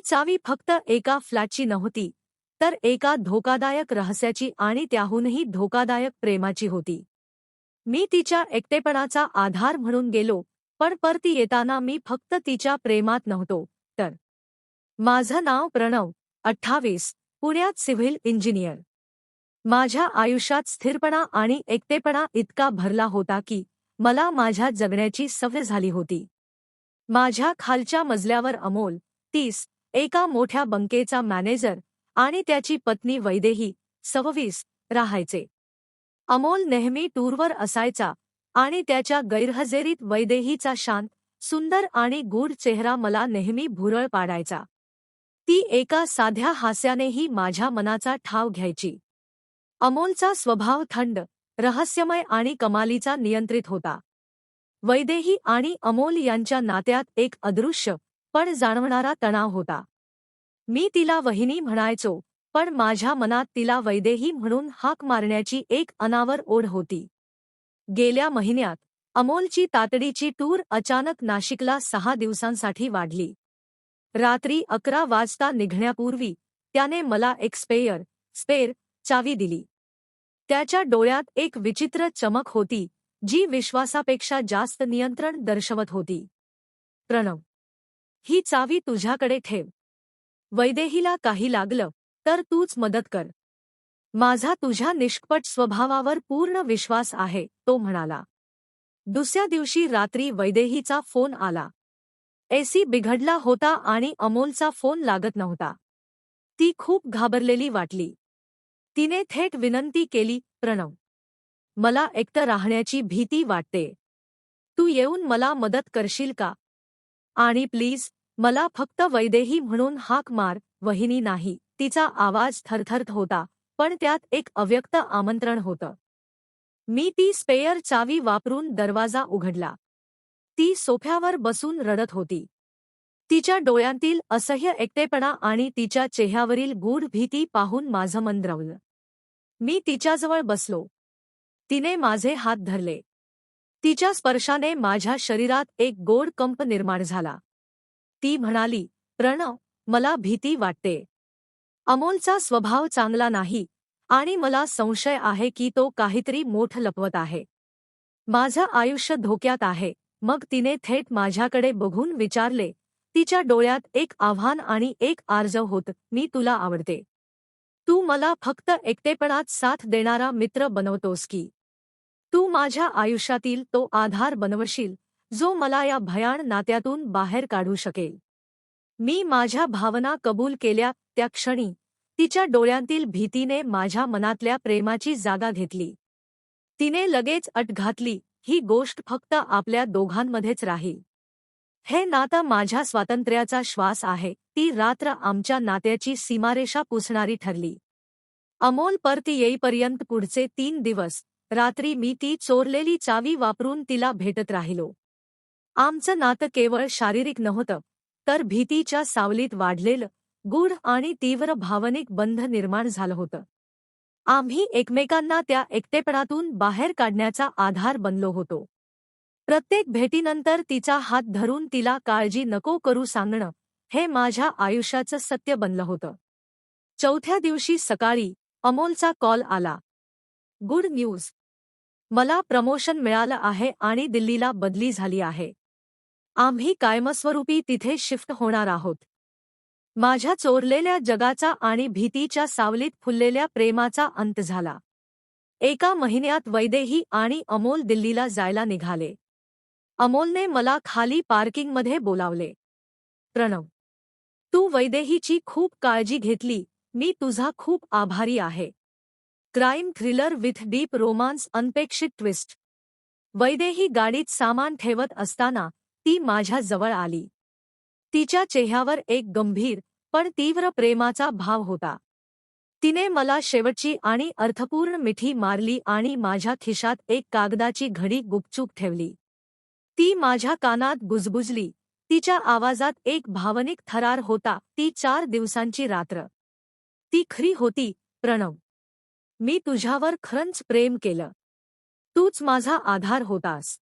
ही चावी फक्त एका फ्लॅटची नव्हती तर एका धोकादायक रहस्याची आणि त्याहूनही धोकादायक प्रेमाची होती. मी तिच्या एकटेपणाचा आधार म्हणून गेलो पण परती येताना मी फक्त तिच्या प्रेमात नव्हतो तर. माझं नाव प्रणव अठ्ठावीस पुण्यात सिव्हिल इंजिनियर. माझ्या आयुष्यात स्थिरपणा आणि एकटेपणा इतका भरला होता की मला माझ्या जगण्याची सवय झाली होती. माझ्या खालच्या मजल्यावर अमोल तीस एका मोठ्या बंकेचा मॅनेजर आणि त्याची पत्नी वैदेही सव्वीस राहायचे. अमोल नेहमी टूरवर असायचा आणि त्याच्या गैरहजेरीत वैदेहीचा शांत सुंदर आणि गूढ चेहरा मला नेहमी भुरळ पाडायचा. ती एका साध्या हास्यानेही माझ्या मनाचा ठाव घ्यायची. अमोलचा स्वभाव थंड रहस्यमय आणि कमालीचा नियंत्रित होता. वैदेही आणि अमोल यांच्या नात्यात एक अदृश्य पण जाणवणारा तणाव होता. मी तिला वहिनी म्हणायचो पण माझ्या मनात तिला वैदेही म्हणून हाक मारण्याची एक अनावर ओढ होती. गेल्या महिन्यात अमोलची तातडीची टूर अचानक नाशिकला सहा दिवसांसाठी वाढली. रात्री अकरा वाजता निघण्यापूर्वी त्याने मला एक स्पेयर स्पेर चावी दिली. त्याच्या डोळ्यात एक विचित्र चमक होती जी विश्वासापेक्षा जास्त नियंत्रण दर्शवत होती. प्रणव ही चावी तुझ्याकडे ठेव. वैदेहीला काही लागलं तर तूच मदत कर. माझा तुझ्या निष्कपट स्वभावावर पूर्ण विश्वास आहे तो म्हणाला. दुसऱ्या दिवशी रात्री वैदेहीचा फोन आला. एसी बिघडला होता आणि अमोलचा फोन लागत नव्हता. ती खूप घाबरलेली वाटली. तिने थेट विनंती केली प्रणव मला एकटं राहण्याची भीती वाटते. तू येऊन मला मदत करशील का? आणि प्लीज मला फक्त वैदेही म्हणून हाक मार वहिनी नाही. तिचा आवाज थरथरत होता पण त्यात एक अव्यक्त आमंत्रण होतं. मी ती स्पेयर चावी वापरून दरवाजा उघडला. ती सोफ्यावर बसून रडत होती. तिच्या डोळ्यांतील असह्य एकटेपणा आणि तिच्या चेहऱ्यावरील गूढ भीती पाहून माझं मन द्रवलं. मी तिच्याजवळ बसलो. तिने माझे हात धरले. तिच्या स्पर्शाने माझ्या शरीरात एक गोड कंप निर्माण झाला. ती म्हणाली प्रणव मला भीती वाटते. अमोलचा स्वभाव चांगला नाही आणि मला संशय आहे की तो काहीतरी मोठ लपवत आहे. माझं आयुष्य धोक्यात आहे. मग तिने थेट माझ्याकडे बघून विचारले तिच्या डोळ्यात एक आव्हान आणि एक आर्जव होत मी तुला आवडते. तू मला फक्त एकटेपणात साथ देणारा मित्र बनवतोस की? तू माझ्या आयुष्यातील तो आधार बनवशील जो मला या भयाण नात्यातून बाहेर काढू शकेल. मी माझ्या भावना कबूल केल्या त्या क्षणी तिच्या डोळ्यांतील भीतीने माझ्या मनातल्या प्रेमाची जागा घेतली. तिने लगेच अट घातली ही गोष्ट फक्त आपल्या दोघांमध्येच राहील. हे नातं माझ्या स्वातंत्र्याचा श्वास आहे ती रात्र आमच्या नात्याची सीमारेषा पुसणारी ठरली. अमोल परती येईपर्यंत पुढचे तीन दिवस रात्री मी ती चोरलेली चावी वापरून तिला भेटत राहिलो. आमचं नातं केवळ शारीरिक नव्हतं तर भीतीच्या सावलीत वाढलेलं गूढ आणि तीव्र भावनिक बंध निर्माण झालं होतं. आम्ही एकमेकांना त्या एकटेपणातून बाहेर काढण्याचा आधार बनलो होतो. प्रत्येक भेटीनंतर तिचा हात धरून तिला काळजी नको करू सांगणं हे माझ्या आयुष्याचं सत्य बनलं होतं. चौथ्या दिवशी सकाळी अमोलचा कॉल आला. गुड न्यूज मला प्रमोशन मिळालं आहे आणि दिल्लीला बदली झाली आहे. आम्ही कायमस्वरूपी तिथे शिफ्ट होणार आहोत. माझ्या चोरलेल्या जगाचा आणि भीतीच्या सावलीत फुललेल्या प्रेमाचा अंत झाला. एका महिन्यात वैदेही आणि अमोल दिल्लीला जायला निघाले. अमोलने मला खाली पार्किंगमध्ये बोलावले. प्रणव तू वैदेहीची खूप काळजी घेतली. मी तुझा खूप आभारी आहे. Crime thriller with deep romance अनपेक्षित ट्विस्ट. वैदेही गाडीत सामान ठेवत असताना ती माझ्या जवळ आली. तिच्या चेहऱ्यावर एक गंभीर पण तीव्र प्रेमाचा भाव होता. तिने मला शेवटची आणि अर्थपूर्ण मिठी मारली आणि माझ्या खिशात एक कागदाची घडी गुपचूप ठेवली. ती माझ्या कानात गुजबुजली तिच्या आवाजात एक भावनिक थरार होता ती चार दिवसांची रात्र. ती खरी होती प्रणव. मी तुझ्यावर खरंच प्रेम केलं. तूच माझा आधार होतास.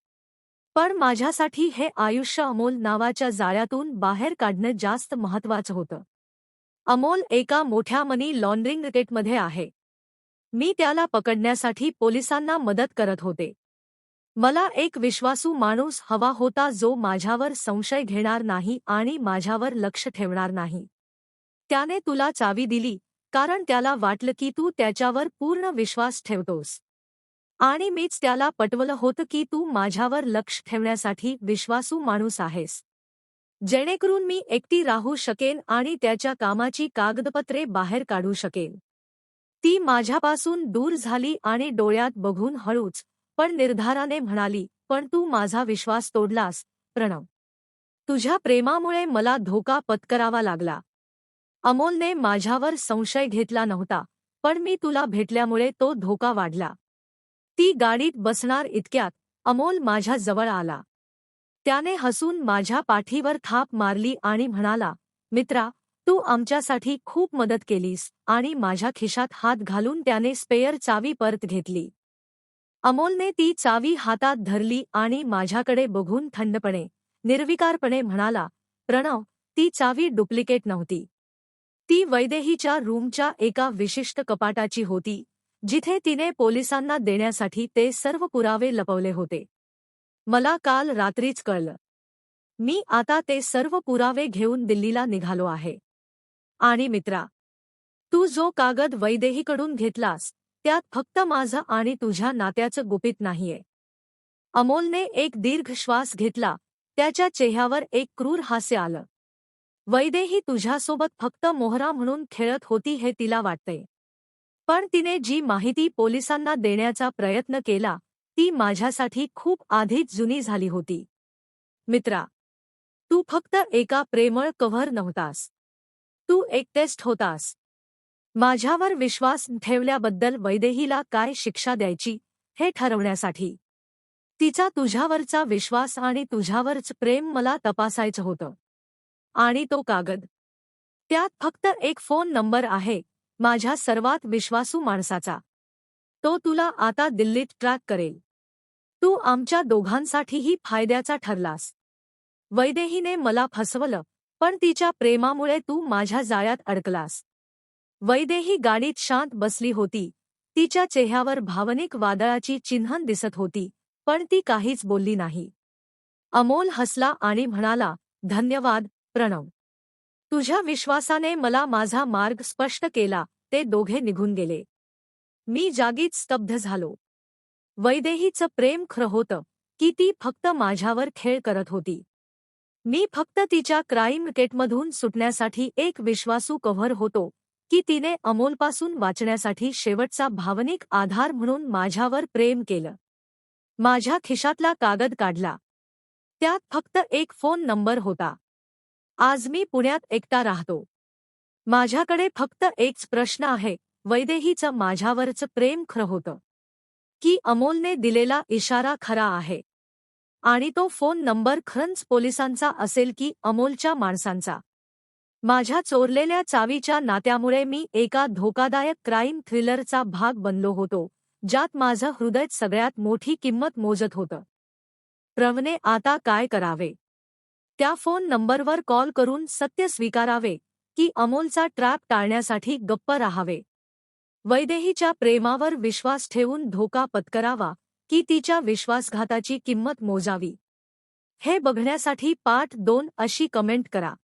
पण माझ्यासाठी हे आयुष्य अमोल नावाच्या जाळ्यातून बाहेर काढणं जास्त महत्वाचं होतं. अमोल एका मोठ्या मनी लॉन्ड्रिंग रेकेटमध्ये आहे. मी त्याला पकडण्यासाठी पोलिसांना मदत करत होते. मला एक विश्वासू माणूस हवा होता जो माझ्यावर संशय घेणार नाही आणि माझ्यावर लक्ष ठेवणार नाही. त्याने तुला चावी दिली कारण त्याला वाटलं की तू त्याच्यावर पूर्ण विश्वास ठेवतोस. आणि मीच त्याला पटवलं होतं की तू माझ्यावर लक्ष ठेवण्यासाठी विश्वासू माणूस आहेस. जेणेकरून मी एकटी राहू शकेन आणि त्याच्या कामाची कागदपत्रे बाहेर काढू शकेन. ती माझ्यापासून दूर झाली आणि डोळ्यात बघून हळूच पण निर्धाराने म्हणाली पण तू माझा विश्वास तोडलास प्रणव. तुझ्या प्रेमामुळे मला धोका पत्करावा लागला. अमोलने माझ्यावर संशय घेतला नव्हता पण मी तुला भेटल्यामुळे तो धोका वाढला. ती गाडीत बसणार इतक्यात अमोल माझ्या जवळ आला. त्याने हसून माझ्या पाठीवर थाप मारली आणि म्हणाला मित्रा तू आमच्यासाठी खूप मदत केलीस आणि माझ्या खिशात हात घालून त्याने स्पेअर चावी परत घेतली. अमोलने ती चावी हातात धरली आणि माझ्याकडे बघून थंडपणे निर्विकारपणे म्हणाला प्रणव ती चावी डुप्लिकेट नव्हती. ती वैदेहीच्या रूमच्या एका विशिष्ट कपाटाची होती जिथे तिने पोलिसांना देण्यासाठी ते सर्व पुरावे लपवले होते. मला काल रात्रीच कळलं. मी आता ते सर्व पुरावे घेऊन दिल्लीला निघालो आहे. आणि मित्रा तू जो कागद वैदेहीकडून घेतलास त्यात फक्त माझं आणि तुझ्या नात्याचं गुपित नाहीये. अमोलने एक दीर्घ श्वास घेतला त्याच्या चेहऱ्यावर एक क्रूर हास्य आलं. वैदेही तुझ्यासोबत फक्त मोहरा म्हणून खेळत होती हे तिला वाटते. पण तिने जी माहिती पोलिसांना देण्याचा प्रयत्न केला ती माझ्यासाठी खूप आधीच जुनी झाली होती. मित्रा तू फक्त एका प्रेमळ कव्हर नव्हतास. तू एक टेस्ट होतास. माझ्यावर विश्वास ठेवल्याबद्दल वैदेहीला काय शिक्षा द्यायची हे ठरवण्यासाठी. तिचा तुझ्यावरचा विश्वास आणि तुझ्यावरच प्रेम मला तपासायचं होतं. आणि तो कागद. त्यात फक्त एक फोन नंबर आहे माझ्या सर्वात विश्वासू माणसाचा. तो तुला आता दिल्लीत ट्रॅक करेल. तू आमच्या दोघांसाठीही फायद्याचा ठरलास. वैदेहीने मला फसवलं पण तिच्या प्रेमामुळे तू माझ्या जाळ्यात अडकलास. वैदेही गाडीत शांत बसली होती. तिच्या चेहऱ्यावर भावनिक वादळाची चिन्हन दिसत होती पण ती काहीच बोलली नाही. अमोल हसला आणि म्हणाला धन्यवाद प्रणव. तुझ्या विश्वासाने मला माझा मार्ग स्पष्ट केला ते दोघे निघून गेले. मी जागीच स्तब्ध झालो. वैदेहीचं प्रेम खरं होतं की ती फक्त माझ्यावर खेळ करत होती. मी फक्त तिच्या क्राईम केटमधून सुटण्यासाठी एक विश्वासू कव्हर होतो की तिने अमोलपासून वाचण्यासाठी शेवटचा भावनिक आधार म्हणून माझ्यावर प्रेम केलं. माझ्या खिशातला कागद काढला. त्यात फक्त एक फोन नंबर होता. आज मी पुण्यात एकटा राहतो. माझ्याकडे फक्त एकच प्रश्न आहे वैदेहीचं माझ्यावरचं प्रेम खरं होतं. की अमोलने दिलेला इशारा खरा आहे. आणि तो फोन नंबर खरंच पोलिसांचा असेल की अमोलच्या माणसांचा? माझ्या चोरलेल्या चावीच्या नात्यामुळे मी एका धोकादायक क्राईम थ्रिलरचा भाग बनलो होतो ज्यात माझं हृदय सगळ्यात मोठी किंमत मोजत होतं. प्रवने आता काय करावे? त्या फोन नंबरवर कॉल करून सत्य स्वीकारावे की अमोलचा ट्रॅप टाळण्यासाठी गप्प राहावे. वैदेहीच्या प्रेमावर विश्वास ठेवून धोका पत्करावा की तिच्या विश्वासघाताची किंमत मोजावी. हे बघण्यासाठी पाठ दोन अशी कमेंट करा.